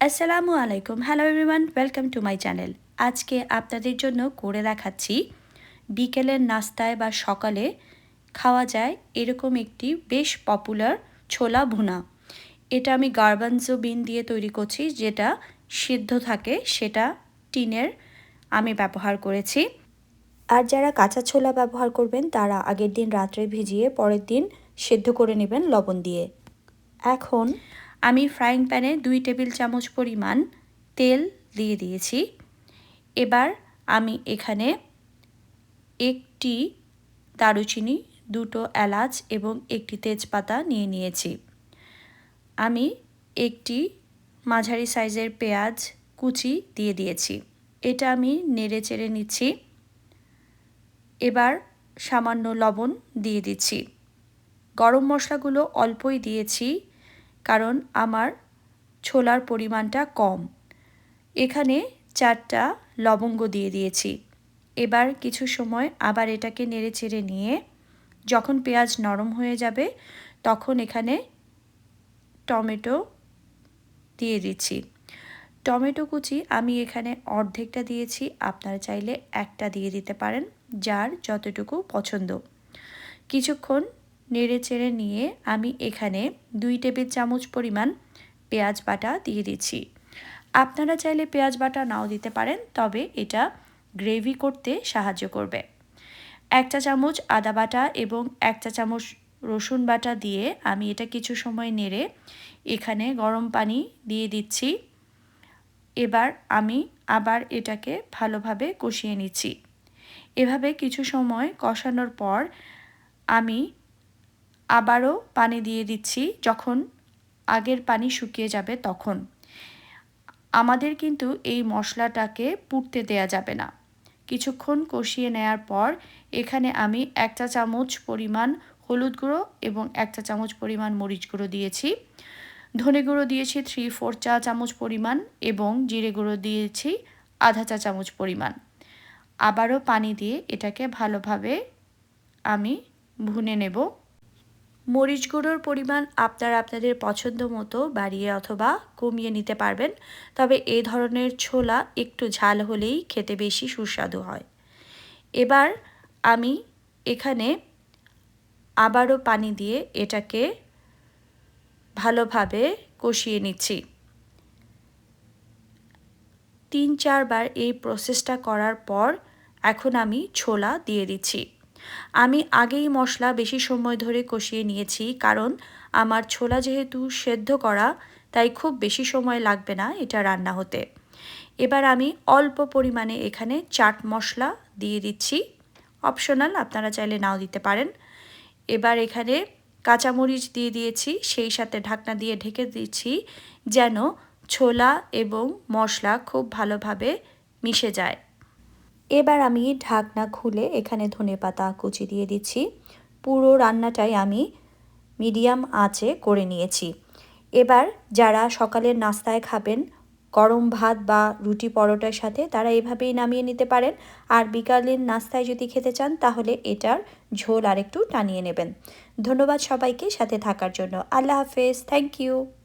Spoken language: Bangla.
আসসালামু আলাইকুম hello everyone welcome to my channel আজকে আপনাদের জন্য করে দেখাচ্ছি বিকেলের নাস্তায় বা সকালে খাওয়া যায় এরকম একটি বেশ পপুলার ছোলা ভুনা। এটা আমি গার্বানজো বিন দিয়ে তৈরি করছি, যেটা সিদ্ধ থাকে, সেটা টিনের আমি ব্যবহার করেছি। আর যারা কাঁচা ছোলা ব্যবহার করবেন, তারা আগের দিন রাত্রে ভিজিয়ে পরের দিন সেদ্ধ করে নেবেন লবণ দিয়ে। এখন আমি ফ্রাইং প্যানে দুই টেবিল চামচ পরিমাণ তেল দিয়ে দিয়েছি। এবার আমি এখানে একটি দারুচিনি, দুটো এলাচ এবং একটি তেজপাতা নিয়ে নিয়েছি। আমি একটি মাঝারি সাইজের পেঁয়াজ কুচি দিয়ে দিয়েছি। এটা আমি নেড়ে চেড়ে নিচ্ছি। এবার সামান্য লবণ দিয়ে দিচ্ছি। গরম মশলাগুলো অল্পই দিয়েছি। কারণ আমার ছোলার পরিমাণটা কম। এখানে চারটা লবঙ্গ দিয়ে দিয়েছি। এবার কিছু সময় আবার এটাকে নেড়ে চেড়ে নিয়ে যখন পেঁয়াজ নরম হয়ে যাবে তখন এখানে টমেটো দিয়ে দিচ্ছি। টমেটো কুচি আমি এখানে অর্ধেকটা দিয়েছি, আপনারা চাইলে একটা দিয়ে দিতে পারেন, যার যতটুকু পছন্দ। কিছুক্ষণ নেড়ে চেড়ে নিয়ে আমি এখানে দুই টেবিল চামচ পরিমাণ পেঁয়াজ বাটা দিয়ে দিচ্ছি। আপনারা চাইলে পেঁয়াজ বাটা নাও দিতে পারেন, তবে এটা গ্রেভি করতে সাহায্য করবে। এক চা চামচ আদা বাটা এবং এক চা চামচ রসুন বাটা দিয়ে আমি এটা কিছু সময় নেড়ে এখানে গরম পানি দিয়ে দিচ্ছি। এবার আমি আবার এটাকে ভালোভাবে কষিয়ে নিচ্ছি। এভাবে কিছু সময় কষানোর পর আমি আবারও পানি দিয়ে দিচ্ছি, যখন আগের পানি শুকিয়ে যাবে তখন। আমাদের কিন্তু এই মশলাটাকে পুড়তে দেয়া যাবে না। কিছুক্ষণ কষিয়ে নেয়ার পর এখানে আমি এক চা চামচ পরিমাণ হলুদ গুঁড়ো এবং এক চা চামচ পরিমাণ মরিচ গুঁড়ো দিয়েছি। ধনে গুঁড়ো দিয়েছি থ্রি ফোর চা চামচ পরিমাণ এবং জিরে গুঁড়ো দিয়েছি আধা চা চামচ পরিমাণ। আবারও পানি দিয়ে এটাকে ভালোভাবে আমি ভুনে নেব। মরিচ গুঁড়োর পরিমাণ আপনারা আপনাদের পছন্দ মতো বাড়িয়ে অথবা কমিয়ে নিতে পারবেন। তবে এই ধরনের ছোলা একটু ঝাল হলেই খেতে বেশি সুস্বাদু হয়। এবার আমি এখানে আবারও পানি দিয়ে এটাকে ভালোভাবে কষিয়ে নিচ্ছি। তিন চারবার এই প্রসেসটা করার পর এখন আমি ছোলা দিয়ে দিচ্ছি। আমি আগেই মশলা বেশি সময় ধরে কষিয়ে নিয়েছি, কারণ আমার ছোলা যেহেতু সেদ্ধ করা, তাই খুব বেশি সময় লাগবে না এটা রান্না হতে। এবার আমি অল্প পরিমাণে এখানে চাট মশলা দিয়ে দিচ্ছি। অপশনাল আপনারা চাইলে নাও দিতে পারেন। এবার এখানে কাঁচামরিচ দিয়ে দিয়েছি, সেই সাথে ঢাকনা দিয়ে ঢেকে দিচ্ছি, যেন ছোলা এবং মশলা খুব ভালোভাবে মিশে যায়। এবার আমি ঢাকনা খুলে এখানে ধনে পাতা কুচি দিয়ে দিচ্ছি। পুরো রান্নাটাই আমি মিডিয়াম আঁচে করে নিয়েছি। এবার যারা সকালের নাস্তায় খাবেন, গরম ভাত বা রুটি পরোটার সাথে, তারা এভাবেই নামিয়ে নিতে পারেন। আর বিকালের নাস্তায় যদি খেতে চান, তাহলে এটার ঝোল আরেকটু টানিয়ে নেবেন। ধন্যবাদ সবাইকে সাথে থাকার জন্য। আল্লাহ হাফেজ। Thank you